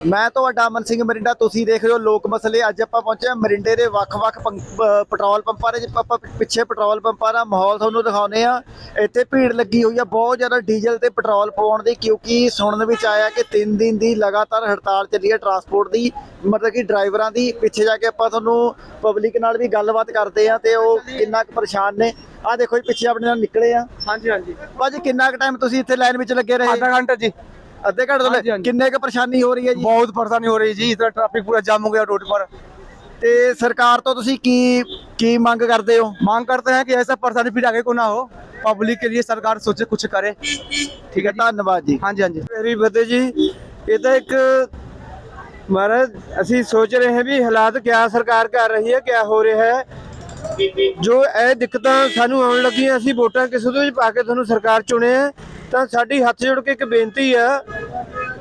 ਮੈਂ ਤੁਹਾਡਾ ਅਮਨ ਸਿੰਘ ਮਰਿੰਡਾ ਤੁਸੀਂ ਦੇਖ ਰਹੇ ਹੋ ਲੋਕ ਮਸਲੇ। ਅੱਜ ਆਪਾਂ ਪਹੁੰਚੇ ਹਾਂ ਮਰਿੰਡੇ ਦੇ ਵੱਖ-ਵੱਖ ਪੈਟਰੋਲ ਪੰਪਾਂ ਦੇ ਆਪਾਂ ਪਿੱਛੇ ਪੈਟਰੋਲ ਪੰਪਾਂ ਦਾ ਮਾਹੌਲ ਤੁਹਾਨੂੰ ਦਿਖਾਉਨੇ ਆ ਇੱਥੇ ਭੀੜ ਲੱਗੀ ਹੋਈ ਆ ਬਹੁਤ ਜ਼ਿਆਦਾ ਡੀਜ਼ਲ ਤੇ ਪੈਟਰੋਲ ਪਾਉਣ ਦੀ ਕਿਉਂਕਿ ਸੁਣਨ ਵਿੱਚ ਆਇਆ ਕਿ 3 ਦਿਨ ਦੀ ਲਗਾਤਾਰ ਹੜਤਾਲ ਚੱਲੀ ਹੈ ਟਰਾਂਸਪੋਰਟ ਦੀ ਮਤਲਬ ਕਿ ਡਰਾਈਵਰਾਂ ਦੀ। ਪਿੱਛੇ ਜਾ ਕੇ ਆਪਾਂ ਤੁਹਾਨੂੰ ਪਬਲਿਕ ਨਾਲ ਵੀ ਗੱਲਬਾਤ ਕਰਦੇ ਆ ਤੇ ਉਹ ਕਿੰਨਾ ਕੁ ਪਰੇਸ਼ਾਨ ਨੇ। ਆ ਦੇਖੋ ਜੀ ਪਿੱਛੇ ਆਪਣੇ ਨਾਲ ਨਿਕਲੇ ਆ। ਹਾਂਜੀ ਹਾਂਜੀ। ਭਾਜੀ ਕਿੰਨਾ ਕੁ ਟਾਈਮ ਤੁਸੀਂ ਇੱਥੇ ਲਾਈਨ ਵਿੱਚ ਲੱਗੇ ਰਹੇ? ਆਧਾ ਘੰਟਾ ਜੀ। ਅੱਧੇ ਘੰਟੇ ਤੋਂ ਹਾਂਜੀ, ਲੈ- ਹਾਂਜੀ। ਕਿੰਨੇ ਕੁ ਪਰੇਸ਼ਾਨੀ ਹੋ ਰਹੀ ਹੈ ਜੀ बहुत परेशानी हो रही है जी इतना ट्रैफिक पूरा जाम हो गया रोड पर ਤੇ ਸਰਕਾਰ ਤੋਂ ਤੁਸੀਂ ਕੀ ਕੀ ਮੰਗ ਕਰਦੇ ਹੋ मांग करते हैं कि ऐसा परेशानी फिर आगे को ना हो पब्लिक के लिए सरकार सोचे कुछ करे ਠੀਕ ਹੈ ਧੰਨਵਾਦ ਜੀ हाँ जी हाँ जी ਮੇਰੀ ਫਤਿਹ ਜੀ ਇਹ ਤਾਂ ਇੱਕ ਮਹਾਰਾਜ ਅਸੀਂ ਸੋਚ ਰਹੇ ਹਾਂ ਵੀ ਹਾਲਾਤ ਕਿਆ ਸਰਕਾਰ ਕਰ ਰਹੀ ਹੈ ਕਿਆ ਹੋ ਰਿਹਾ ਹੈ ਜੋ ਇਹ ਦਿੱਕਤਾਂ ਸਾਨੂੰ ਆਉਣ ਲੱਗੀਆਂ, ਅਸੀਂ ਵੋਟਾਂ ਕਿਸੇ ਦੇ ਵਿੱਚ ਪਾ ਕੇ ਤੁਹਾਨੂੰ ਸਰਕਾਰ ਚੁਣੇ ਹੈ ਤਾਂ ਸਾਡੀ ਹੱਥ ਜੋੜ ਕੇ ਇੱਕ ਬੇਨਤੀ ਆ,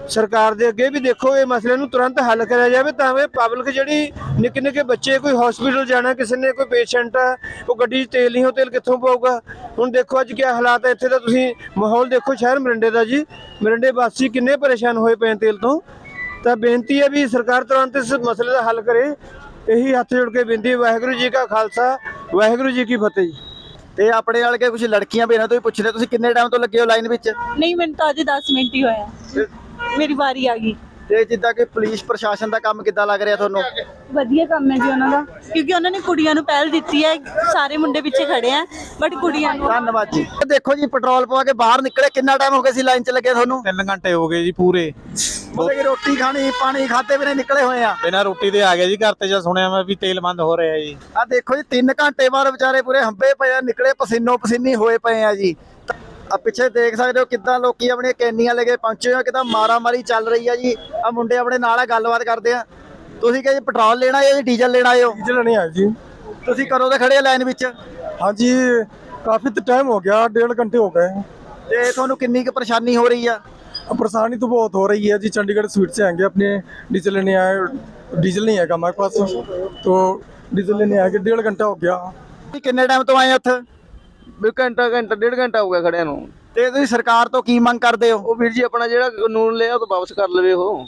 ਸਰਕਾਰ ਦੇ ਅੱਗੇ ਵੀ ਦੇਖੋ ਇਹ ਮਸਲੇ ਨੂੰ ਤੁਰੰਤ ਹੱਲ ਕਰਿਆ ਜਾਵੇ, ਤਾਂ ਕਿ ਪਬਲਿਕ ਜਿਹੜੀ ਨਿੱਕੇ ਨਿੱਕੇ ਬੱਚੇ, ਕੋਈ ਹਸਪੀਟਲ ਜਾਣਾ ਕਿਸੇ ਨੇ, ਕੋਈ ਪੇਸ਼ੈਂਟ ਆ, ਉਹ ਗੱਡੀ 'ਚ ਤੇਲ ਨਹੀਂ ਹੋ ਤੇਲ ਕਿੱਥੋਂ ਪਾਊਗਾ? ਹੁਣ ਦੇਖੋ ਅੱਜ ਕੀ ਹਾਲਾਤ ਹੈ ਇੱਥੇ ਦਾ ਤੁਸੀਂ ਮਾਹੌਲ ਦੇਖੋ ਸ਼ਹਿਰ ਮਰਿੰਡੇ ਦਾ ਜੀ, ਮਰਿੰਡੇ ਵਾਸੀ ਕਿੰਨੇ ਪਰੇਸ਼ਾਨ ਹੋਏ ਪਏ ਤੇਲ ਤੋਂ, ਤਾਂ ਬੇਨਤੀ ਹੈ ਵੀ ਸਰਕਾਰ ਤੁਰੰਤ ਇਸ ਮਸਲੇ ਦਾ ਹੱਲ ਕਰੇ ਇਹੀ ਹੱਥ ਜੋੜ ਕੇ ਬੇਨਤੀ ਹੈ ਵਾਹਿਗੁਰੂ ਜੀ ਕਾ ਖਾਲਸਾ ਵਾਹਿਗੁਰੂ ਜੀ ਕੀ ਫਤਿਹ ਜੀ। ਤੇ ਆਪਣੇ ਨਾਲ ਕੇ ਕੁਝ ਲੜਕੀਆਂ ਵੀ ਇਹਨਾਂ ਤੋਂ ਵੀ ਪੁੱਛ ਰਹੇ ਤੁਸੀਂ ਕਿੰਨੇ ਟਾਈਮ ਤੋਂ ਲੱਗੇ ਹੋ ਲਾਈਨ ਵਿੱਚ? ਨਹੀਂ ਮੈਨੂੰ ਤਾਂ ਅਜੇ 10 ਮਿੰਟ ਹੀ ਹੋਇਆ ਮੇਰੀ ਵਾਰੀ ਆ ਗਈ। ਤੇ ਜਿੱਦਾਂ ਕਿ ਪੁਲਿਸ ਪ੍ਰਸ਼ਾਸਨ ਦਾ ਕੰਮ ਕਿੱਦਾਂ ਲੱਗ ਰਿਹਾ ਤੁਹਾਨੂੰ? ਵਧੀਆ ਕੰਮ ਹੈ ਜੀ ਉਹਨਾਂ ਦਾ। ਕਿਉਂਕਿ ਉਹਨਾਂ ਨੇ ਕੁੜੀਆਂ ਨੂੰ ਪਹਿਲ ਦਿੱਤੀ ਹੈ ਸਾਰੇ ਮੁੰਡੇ ਪਿੱਛੇ ਖੜੇ ਆ ਬਟ ਕੁੜੀਆਂ ਨੂੰ ਧੰਨਵਾਦ ਜੀ। ਦੇਖੋ ਜੀ ਪੈਟਰੋਲ ਪਵਾ ਕੇ ਬਾਹਰ ਨਿਕਲੇ ਕਿੰਨਾ ਟਾਈਮ ਹੋ ਗਿਆ ਸੀ ਲਾਈਨ 'ਚ ਲੱਗੇ ਤੁਹਾਨੂੰ? ਤਿੰਨ ਘੰਟੇ ਹੋ ਗਏ ਜੀ ਪੂਰੇ। ਮਤਲਬ ਰੋਟੀ ਖਾਣੀ ਪਾਣੀ ਖਾਤੇ ਬਿਨਾਂ ਨਿਕਲੇ ਹੋਏ ਆ। ਬਿਨਾਂ ਰੋਟੀ ਦੇ ਆ ਗਿਆ ਜੀ ਘਰ ਤੇ ਜਾਂ ਸੁਣਿਆ ਮੈਂ ਵੀ ਤੇਲ ਬੰਦ ਹੋ ਰਿਹਾ ਜੀ। ਆ ਦੇਖੋ ਜੀ 3 ਘੰਟੇ ਬਾਅਦ ਵਿਚਾਰੇ ਪੂਰੇ ਹੰਬੇ ਪਏ ਆ ਨਿਕਲੇ ਪਸੀਨੋ ਪਸੀਨੀ ਹੋਏ ਪਏ ਆ ਜੀ। ਆ ਪਿੱਛੇ ਦੇਖ ਸਕਦੇ ਹੋ ਕਿੱਦਾਂ ਲੋਕੀ ਆਪਣੇ ਕੈਨੀਆਂ ਲੈ ਕੇ ਪਹੁੰਚੇ ਹੋ ਕਿੱਦਾਂ ਮਾਰਾ-ਮਾਰੀ ਚੱਲ ਰਹੀ ਆ ਜੀ। ਆ ਮੁੰਡੇ ਆਪਣੇ ਨਾਲ ਆ ਗੱਲਬਾਤ ਕਰਦੇ ਆ। ਤੁਸੀਂ ਕਹਿੰਦੇ ਪੈਟਰੋਲ ਲੈਣਾ ਹੈ ਜਾਂ ਡੀਜ਼ਲ ਲੈਣਾ ਹੈ? ਡੀਜ਼ਲ ਲੈਣੇ ਆ ਜੀ। ਤੁਸੀਂ ਕਰੋ ਤੇ ਖੜੇ ਆ ਲਾਈਨ ਵਿੱਚ? ਹਾਂਜੀ ਕਾਫੀ ਟਾਈਮ ਹੋ ਗਿਆ ਡੇਢ ਘੰਟੇ ਹੋ ਗਏ। ਤੇ ਤੁਹਾਨੂੰ ਕਿੰਨੀ ਕੁ ਪਰੇਸ਼ਾਨੀ ਹੋ ਰਹੀ ਆ? परेशानी तो बहुत हो रही है जी चंडीगढ़ स्वीट से आएंगे अपने डीजल लेने आए डीजल नहीं है हमारे पास तो डीजल लेने आए डेढ़ घंटा हो गया ਤੁਸੀਂ ਕਿੰਨੇ ਟਾਈਮ ਤੋਂ ਆਏ ਉੱਥੇ ਵੀ ਘੰਟਾ ਘੰਟਾ ਡੇਢ ਘੰਟਾ ਹੋ ਗਿਆ ਖੜਿਆਂ ਨੂੰ ਤੇ ਤੁਸੀਂ ਸਰਕਾਰ ਤੋਂ ਕੀ ਮੰਗ ਕਰਦੇ ਹੋ ਉਹ ਵੀਰ ਜੀ ਆਪਣਾ ਜਿਹੜਾ ਕਾਨੂੰਨ ਲਿਆ ਉਹ ਤਾਂ ਵਾਪਸ ਕਰ ਲਵੇ ਉਹ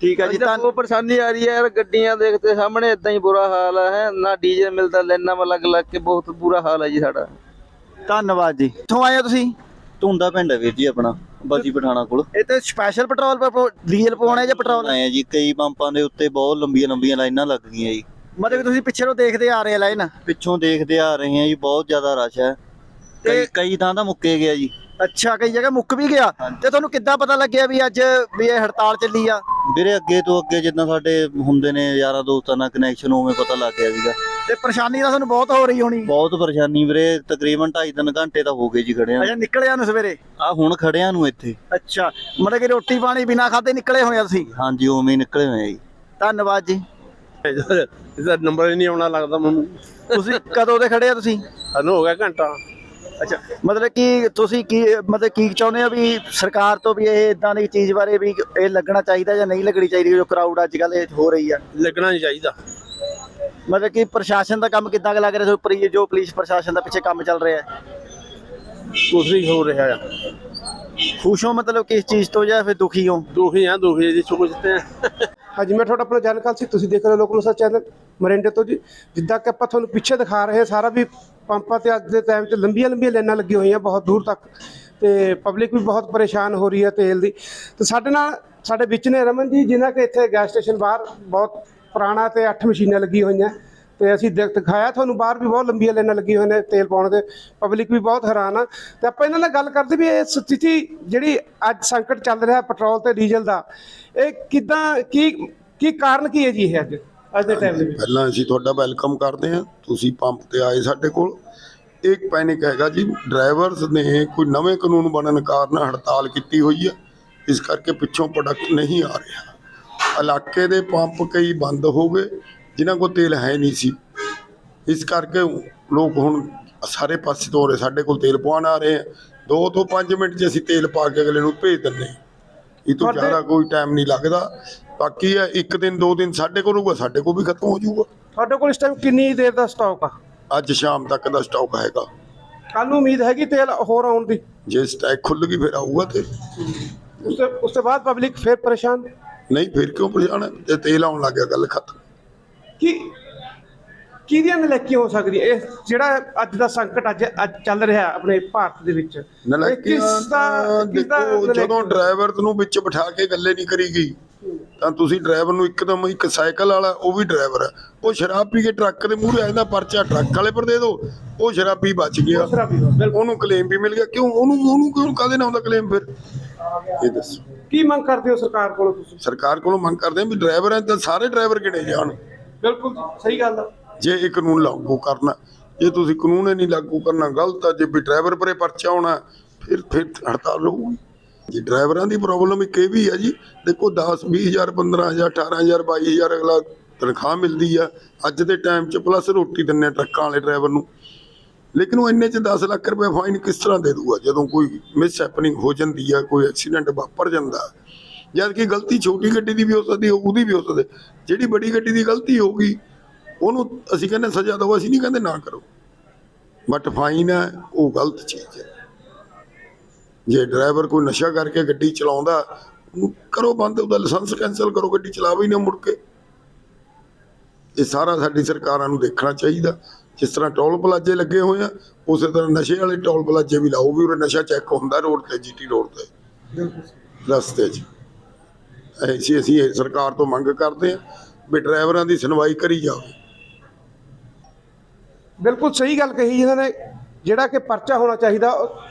ਠੀਕ ਹੈ ਜੀ ਅੱਜ ਤਾਂ ਤਾਂ ਬਹੁਤ ਪਰੇਸ਼ਾਨੀ ਆ ਰਹੀ ਹੈ ਯਾਰ ਗੱਡੀਆਂ ਦੇਖਦੇ ਸਾਹਮਣੇ ਇਦਾਂ ਹੀ ਬੁਰਾ ਹਾਲ ਹੈ ਨਾ ਡੀਜ਼ਲ ਮਿਲਦਾ ਲੈਣਾ ਵਾ ਲੱਗ ਲੱਗ ਕੇ ਬਹੁਤ ਬੁਰਾ ਹਾਲ ਹੈ ਜੀ ਸਾਡਾ ਧੰਨਵਾਦ ਜੀ ਕਿੱਥੋਂ ਆਏ ਹੋ ਤੁਸੀਂ ਧੁੰਦਾ ਪਿੰਡ ਹੈ ਵੀਰ ਜੀ ਆਪਣਾ ਬਾਜੀ ਪਠਾਣਾ ਕੋਲ। ਇਹ ਤੇ ਸਪੈਸ਼ਲ ਪੈਟਰੋਲ ਡੀਜ਼ਲ ਪਵਾਉਣਾ ਜਾਂ ਪੈਟਰੋਲ ਆਏ ਆ ਜੀ ਕਈ ਪੰਪਾਂ ਦੇ ਉੱਤੇ ਬਹੁਤ ਲੰਬੀਆਂ ਲੰਬੀਆਂ ਲਾਈਨਾਂ ਲੱਗ ਗਈਆਂ ਜੀ। ਮਤਲਬ ਕਿ ਤੁਸੀਂ ਪਿੱਛੇ ਤੋਂ ਦੇਖਦੇ ਆ ਰਹੇ ਲਾਈਨ? ਪਿੱਛੋਂ ਦੇਖਦੇ ਆ ਰਹੇ ਆ ਜੀ ਬਹੁਤ ਜ਼ਿਆਦਾ ਰਸ਼ ਹੈ। ਕਈ ਕਈ ਥਾਂ ਤਾਂ ਮੁੱਕੇ ਗਿਆ ਜੀ। ਅੱਛਾ ਕਈ ਜਗ੍ਹਾ ਮੁੱਕ ਵੀ ਗਿਆ। ਤੇ ਤੁਹਾਨੂੰ ਕਿੱਦਾਂ ਪਤਾ ਲੱਗਿਆ ਵੀ ਅੱਜ ਵੀ ਇਹ ਹੜਤਾਲ ਚੱਲੀ ਆ? ਵੀਰੇ ਅੱਗੇ ਤੋਂ ਅੱਗੇ ਜਿੱਦਾਂ ਸਾਡੇ ਹੁੰਦੇ ਨੇ ਯਾਰਾਂ ਦੋਸਤਾਂ ਨਾਲ ਕਨੈਕਸ਼ਨ ਉਵੇਂ ਪਤਾ ਲੱਗ ਗਿਆ ਸੀਗਾ। ਤੇ ਪਰੇਸ਼ਾਨੀ ਤਾਂ ਤੁਹਾਨੂੰ ਬਹੁਤ ਹੋ ਰਹੀ ਹੋਣੀ। ਬਹੁਤ ਪਰੇਸ਼ਾਨੀ ਵੀਰੇ ਤਕਰੀਬਨ 2.5 ਘੰਟੇ ਤਾਂ ਹੋ ਗਏ ਜੀ ਖੜਿਆਂ ਅੱਛਾ ਨਿਕਲਿਆ ਨੂੰ ਸਵੇਰੇ? ਆ ਹੁਣ ਖੜਿਆਂ ਨੂੰ ਇੱਥੇ। ਅੱਛਾ ਮਤਲਬ ਕਿ ਰੋਟੀ ਪਾਣੀ ਬਿਨਾ ਖਾਦੇ ਨਿਕਲੇ ਹੋਏ ਆ ਤੁਸੀਂ? ਹਾਂਜੀ ਉਵੇਂ ਹੀ ਨਿਕਲੇ ਹੋਏ ਜੀ। ਧੰਨਵਾਦ ਜੀ। ਇਹਦਾ ਨੰਬਰ ਨਹੀਂ ਆਉਣਾ ਲੱਗਦਾ ਮੈਨੂੰ। ਤੁਸੀਂ ਕਦੋਂ ਦੇ ਖੜੇ ਆ ਤੁਸੀਂ? ਸਾਨੂੰ ਹੋ ਗਿਆ ਘੰਟਾ। ਅੱਛਾ ਮਤਲਬ ਕਿ ਤੁਸੀਂ ਕੀ ਮਤਲਬ ਕੀ ਚਾਹੁੰਦੇ ਆ ਵੀ ਸਰਕਾਰ ਤੋਂ ਵੀ ਇਹ ਇਦਾਂ ਦੀ ਚੀਜ਼ ਬਾਰੇ ਵੀ ਇਹ ਲੱਗਣਾ ਚਾਹੀਦਾ ਜਾਂ ਨਹੀਂ ਲੱਗਣੀ ਚਾਹੀਦੀ ਜੋ ਕਰਾਊਡ ਅੱਜ ਕੱਲ ਹੋ ਰਹੀ ਆ? ਲੱਗਣਾ ਨਹੀਂ ਚਾਹੀਦਾ। ਮਤਲਬ ਕਿ ਪ੍ਰਸ਼ਾਸਨ ਦਾ ਕੰਮ ਕਿੱਦਾਂ ਲੱਗ ਰਿਹਾ? ਸੋ ਜੋ ਪੁਲਿਸ ਪ੍ਰਸ਼ਾਸਨ ਦਾ ਪਿੱਛੇ ਕੰਮ ਚੱਲ ਰਿਹਾ ਹੈ। ਕੁਝ ਵੀ ਹੋ ਰਿਹਾ ਆ। ਖੁਸ਼ ਹੋ ਮਤਲਬ ਕਿ ਇਸ ਚੀਜ਼ ਤੋਂ ਜਾਂ ਫਿਰ ਦੁਖੀ ਹੋ? ਦੁਖੀ ਆ ਦੁਖੀ ਜੀ ਸੁਖਜਤੇ ਅੱਜ ਮੈਂ ਤੁਹਾਡਾ ਆਪਣਾ ਜਨਕਾਲ ਸੀ ਤੁਸੀਂ ਦੇਖ ਰਹੇ ਹੋ ਲੋਕ ਸਾ ਚੈਨਲ ਮਰਿੰਡੇ ਤੋਂ ਜੀ। ਜਿੱਦਾਂ ਕਿ ਆਪਾਂ ਤੁਹਾਨੂੰ ਪਿੱਛੇ ਦਿਖਾ ਰਹੇ ਸਾਰਾ ਵੀ ਪੰਪਾਂ ਤੇ ਅੱਜ ਦੇ ਟਾਈਮ 'ਚ ਲੰਬੀਆਂ ਲੰਬੀਆਂ ਲਾਈਨਾਂ ਲੱਗੀਆਂ ਹੋਈਆਂ ਬਹੁਤ ਦੂਰ ਤੱਕ ਤੇ ਪਬਲਿਕ ਵੀ ਬਹੁਤ ਪਰੇਸ਼ਾਨ ਹੋ ਰਹੀ ਹੈ ਤੇਲ ਦੀ। ਤੇ ਸਾਡੇ ਨਾਲ ਸਾਡੇ ਵਿੱਚ ਨੇ ਰਮਨ ਜੀ, ਜਿਨ੍ਹਾਂ ਕਿ ਇੱਥੇ ਗੈਸ ਸਟੇਸ਼ਨ ਬਾਹਰ ਬਹੁਤ ਪੁਰਾਣਾ ਤੇ 8 ਮਸ਼ੀਨਾਂ ਲੱਗੀਆਂ ਹੋਈਆਂ। ਤੇ ਅਸੀਂ ਦੇਖ, ਦਿਖਾਇਆ ਤੁਹਾਨੂੰ ਬਾਹਰ ਵੀ ਬਹੁਤ ਲੰਬੀਆਂ ਲਾਈਨਾਂ ਲੱਗੀਆਂ ਹੋਈਆਂ ਨੇ ਤੇਲ ਪਾਉਣ ਦੇ। ਪਬਲਿਕ ਵੀ ਬਹੁਤ ਹੈਰਾਨ ਆ। ਤੇ ਆਪਾਂ ਇਹਨਾਂ ਨਾਲ ਗੱਲ ਕਰਦੇ ਵੀ ਇਹ ਸਥਿਤੀ ਜਿਹੜੀ ਅੱਜ ਸੰਕਟ ਚੱਲ ਰਿਹਾ ਪੈਟਰੋਲ ਤੇ ਡੀਜ਼ਲ ਦਾ, ਇਹ ਕਿਦਾਂ, ਕੀ ਕੀ ਕਾਰਨ ਕੀ ਹੈ ਜੀ ਇਹ ਅੱਜ? ਅੱਜ ਦੇ ਟਾਈਮ ਦੇ ਵਿੱਚ। ਪਹਿਲਾਂ ਅਸੀਂ ਤੁਹਾਡਾ ਵੈਲਕਮ ਕਰਦੇ ਹਾਂ। ਤੁਸੀਂ ਪੰਪ ਤੇ ਆਏ ਸਾਡੇ ਕੋਲ। ਇੱਕ ਪੈਨਿਕ ਹੈਗਾ ਜੀ। ਡਰਾਈਵਰਸ ਨੇ ਕੋਈ ਨਵੇਂ ਕਾਨੂੰਨ ਬਣਨ ਕਾਰਨ ਹੜਤਾਲ ਕੀਤੀ ਹੋਈ ਹੈ। ਇਸ ਕਰਕੇ ਪਿੱਛੋਂ ਪ੍ਰੋਡਕਟ ਨਹੀਂ ਆ ਰਿਹਾ। ਇਲਾਕੇ ਦੇ ਪੰਪ ਕਈ ਬੰਦ ਹੋ ਗਏ। ਜਿਨ੍ਹਾਂ ਕੋਲ ਤੇਲ ਹੈ ਨਹੀਂ ਸੀ। ਇਸ ਕਰਕੇ ਲੋਕ ਹੁਣ ਸਾਰੇ ਪਾਸੇ ਤੋਂ ਰਹੇ। ਸਾਡੇ ਕੋਲ ਤੇਲ ਪਵਾਉਣ ਆ ਰਹੇ ਆ। 2 ਤੋਂ 5 ਮਿੰਟ 'ਚ ਅਸੀਂ ਤੇਲ ਪਾ ਕੇ ਅਗਲੇ ਨੂੰ ਭੇਜ ਦਿੰਦੇ ਇਹ ਤੋਂ ਜ਼ਿਆਦਾ ਕੋਈ ਟਾਈਮ ਨਹੀਂ ਲੱਗਦਾ। ਬਾਕੀ ਹੈ ਇੱਕ ਦਿਨ ਦੋ ਦਿਨ ਸਾਡੇ ਕੋਲ ਹੋਊਗਾ ਸਾਡੇ ਕੋਲ ਵੀ ਖਤਮ ਹੋ ਜਾਊਗਾ। ਤੁਹਾਡੇ ਕੋਲ ਇਸ ਟਾਈਮ ਕਿੰਨੀ ਦੇਰ ਦਾ ਸਟਾਕ ਆ? ਅੱਜ ਸ਼ਾਮ ਤੱਕ ਦਾ ਸਟਾਕ ਹੈਗਾ। ਕੱਲ ਨੂੰ ਉਮੀਦ ਹੈਗੀ ਤੇਲ ਹੋਰ ਆਉਣ ਦੀ? ਜੇ ਸਟਾਕ ਖੁੱਲ ਗਈ ਫਿਰ ਆਊਗਾ ਤੇ ਉਸ ਤੋਂ ਉਸ ਤੋਂ ਬਾਅਦ ਪਬਲਿਕ ਫਿਰ ਪਰੇਸ਼ਾਨ? ਨਹੀਂ ਫਿਰ ਕਿਉਂ ਪਰੇਸ਼ਾਨ? ਹੈ ਜੇ ਤੇਲ ਆਉਣ ਲੱਗ ਗਿਆ ਗੱਲ ਖਤਮ। ਕੀ ਕਿਹਦੀਆਂ ਨਲੇਕੀ ਹੋ ਸਕਦੀ ਹੈ ਇਹ ਜਿਹੜਾ ਅੱਜ ਦਾ ਸੰਕਟ ਅੱਜ ਅੱਜ ਚੱਲ ਰਿਹਾ ਆਪਣੇ ਭਾਰਤ ਦੇ ਵਿੱਚ ਇਹ ਨਲਾਇਕੀਆਂ ਕਿਸ ਦਾ ਤਾਂ ਕਿਸ ਦਾ ਦੇਖੋ ਨਲਾਇਕੀ ਜਦੋਂ ਡਰਾਈਵਰ ਨੂੰ ਵਿੱਚ ਬਿਠਾ ਕੇ ਗੱਲੇ ਨਹੀਂ ਕਰੀ ਗਈ ਤਾਂ ਤੁਸੀਂ ਡਰਾਈਵਰ ਨੂੰ ਇੱਕਦਮ ਇੱਕ ਸਾਈਕਲ ਵਾਲਾ ਉਹ ਵੀ ਡਰਾਈਵਰ ਹੈ ਉਹ ਸ਼ਰਾਬ ਪੀ ਕੇ ਟਰੱਕ ਦੇ ਮੂਹਰੇ ਆ ਜਾਂਦਾ ਪਰਚਾ ਟਰੱਕ ਵਾਲੇ ਪਰ ਦੇ ਦਿਓ ਉਹ ਸ਼ਰਾਬੀ ਬਚ ਗਿਆ। ਉਹਨੂੰ ਕਲੇਮ ਵੀ ਮਿਲ ਗਿਆ। ਕਿਉਂ? ਉਹਨੂੰ ਉਹਨੂੰ ਕਿਉਂ ਕਾਹਦੇ ਨਾਲ ਹੁੰਦਾ ਕਲੇਮ ਫਿਰ? ਇਹ ਦੱਸੋ। ਕੀ ਮੰਗ ਕਰਦੇ ਹੋ ਸਰਕਾਰ ਕੋਲੋਂ ਤੁਸੀਂ? ਸਰਕਾਰ ਕੋਲੋਂ ਮੰਗ ਕਰਦੇ ਆ ਵੀ ਡਰਾਈਵਰ ਹੈ ਤਾਂ ਸਾਰੇ ਡਰਾਈਵਰ ਗਿਣੇ ਜਾਣ। ਬਿਲਕੁਲ ਸਹੀ ਗੱਲ ਆ। ਜੇ ਇਹ ਕਾਨੂੰਨ ਲਾਗੂ ਕਰਨਾ ਜੇ ਤੁਸੀਂ ਕਾਨੂੰਨ ਹੀ ਨਹੀਂ ਲਾਗੂ ਕਰਨਾ ਗਲਤ ਆ। ਜੇ ਵੀ ਡਰਾਈਵਰ ਪਰੇ ਪਰਚਾ ਹੋਣਾ ਫਿਰ ਫਿਰ ਹੜਤਾਲ ਹੋਊਗੀ। ਜੀ, ਡਰਾਈਵਰਾਂ ਦੀ ਪ੍ਰੋਬਲਮ ਇੱਕ ਇਹ ਵੀ ਆ ਜੀ, ਦੇਖੋ 10 20000 15000 18000 22000 ਅਗਲਾ ਤਨਖਾਹ ਮਿਲਦੀ ਆ। ਅੱਜ ਦੇ ਟਾਈਮ 'ਚ ਪਲੱਸ ਰੋਟੀ ਦਿੰਨੇ ਆ ਟਰੱਕਾਂ ਵਾਲੇ ਡਰਾਈਵਰ ਨੂੰ। ਲੇਕਿਨ ਉਹ ਇੰਨੇ 'ਚ 10 ਲੱਖ ਰੁਪਏ ਫਾਈਨ ਕਿਸ ਤਰ੍ਹਾਂ ਦੇ ਦੂਗਾ ਜਦੋਂ ਕੋਈ ਮਿਸ ਹੈਪਨਿੰਗ ਹੋ ਜਾਂਦੀ ਆ, ਕੋਈ ਐਕਸੀਡੈਂਟ ਵਾਪਰ ਜਾਂਦਾ ਜਦ ਕਿ ਗਲਤੀ ਛੋਟੀ ਗੱਡੀ ਦੀ ਵੀ ਹੋ ਸਕਦੀ, ਉਹਦੀ ਵੀ ਹੋ ਸਕਦੀ। ਜਿਹੜੀ ਵੱਡੀ ਗੱਡੀ ਦੀ ਗਲਤੀ ਹੋ ਗਈ, ਉਹਨੂੰ ਅਸੀਂ ਕਹਿੰਦੇ ਸਜ਼ਾ ਦਿਓ, ਅਸੀਂ ਨਹੀਂ ਕਹਿੰਦੇ ਨਾ ਕਰੋ। ਬਟ ਫਾਈਨ ਹੈ ਉਹ ਗਲਤ ਚੀਜ਼ ਹੈ ਜੇ ਡਰਾਈਵਰ ਕੋਈ ਨਸ਼ਾ ਕਰਕੇ ਗੱਡੀ ਚਲਾਉਂਦਾ ਕਰੋ ਬੰਦ ਉਹਦਾ ਲਾਇਸੈਂਸ ਕੈਨਸਲ ਕਰੋ ਗੱਡੀ ਚਲਾਵੇ ਹੀ ਨਾ ਮੁੜ ਕੇ। ਇਹ ਸਾਰਾ ਸਾਡੀ ਸਰਕਾਰਾਂ ਨੂੰ ਦੇਖਣਾ ਚਾਹੀਦਾ। ਜਿਸ ਤਰ੍ਹਾਂ ਟੋਲ ਪਲਾਜੇ ਲੱਗੇ ਹੋਏ ਆ ਉਸੇ ਤਰ੍ਹਾਂ ਨਸ਼ੇ ਵਾਲੇ ਟੋਲ ਪਲਾਜੇ ਵੀ ਲਾਓ ਵੀ ਉਰੇ ਨਸ਼ਾ ਚੈੱਕ ਹੁੰਦਾ ਰੋਡ ਤੇ ਜੀਟੀ ਰੋਡ ਤੇ। ਰਸਤੇ 'ਚ। ਐਸੀ ਅਸੀਂ ਸਰਕਾਰ ਤੋਂ ਮੰਗ ਕਰਦੇ ਆ ਵੀ ਡਰਾਈਵਰਾਂ ਦੀ ਸੁਣਵਾਈ ਕਰੀ ਜਾਵੇ। ਬਿਲਕੁਲ ਸਹੀ ਗੱਲ ਕਹੀ ਇਹਨਾਂ ਨੇ। ਜਿਹੜਾ ਕਿ ਪਰਚਾ ਹੋਣਾ ਚਾਹੀਦਾ ਉਹ-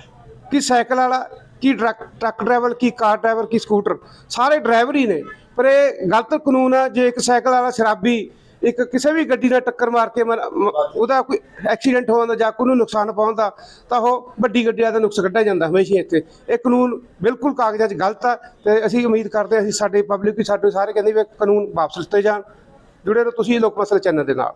ਕਿ ਸਾਈਕਲ ਵਾਲਾ, ਕੀ ਟਰੱਕ ਟਰੱਕ ਡਰਾਈਵਰ, ਕੀ ਕਾਰ ਡਰਾਈਵਰ, ਕੀ ਸਕੂਟਰ। ਸਾਰੇ ਡਰਾਈਵਰ ਹੀ ਨੇ। ਪਰ ਇਹ ਗਲਤ ਕਾਨੂੰਨ ਆ, ਜੇ ਇੱਕ ਸਾਈਕਲ ਵਾਲਾ ਸ਼ਰਾਬੀ ਇੱਕ ਕਿਸੇ ਵੀ ਗੱਡੀ ਨਾਲ ਟੱਕਰ ਮਾਰ ਕੇ ਮਰ- ਉਹਦਾ ਕੋਈ ਐਕਸੀਡੈਂਟ ਹੋਣ ਦਾ ਜਾਂ ਕੋਈ ਨੂੰ ਨੁਕਸਾਨ ਪਹੁੰਚਦਾ ਤਾਂ ਉਹ ਵੱਡੀ ਗੱਡੀਆਂ ਦਾ ਨੁਕਸ ਕੱਢਿਆ ਜਾਂਦਾ ਹਮੇਸ਼ਾ ਇੱਥੇ। ਇਹ ਕਾਨੂੰਨ ਬਿਲਕੁਲ ਕਾਗਜ਼ਾਂ 'ਚ ਗਲਤ ਆ ਤੇ ਅਸੀਂ ਉਮੀਦ ਕਰਦੇ ਹਾਂ ਅਸੀਂ ਸਾਡੇ ਪਬਲਿਕ ਵੀ ਸਾਡੇ ਸਾਰੇ ਕਹਿੰਦੇ ਵੀ ਕਾਨੂੰਨ ਵਾਪਸ ਲਿੱਤੇ ਜਾਣ। ਜੁੜੇ ਰਹੋ ਤੁਸੀਂ ਲੋਕ ਮਸਲੇ ਚੈਨਲ ਦੇ ਨਾਲ।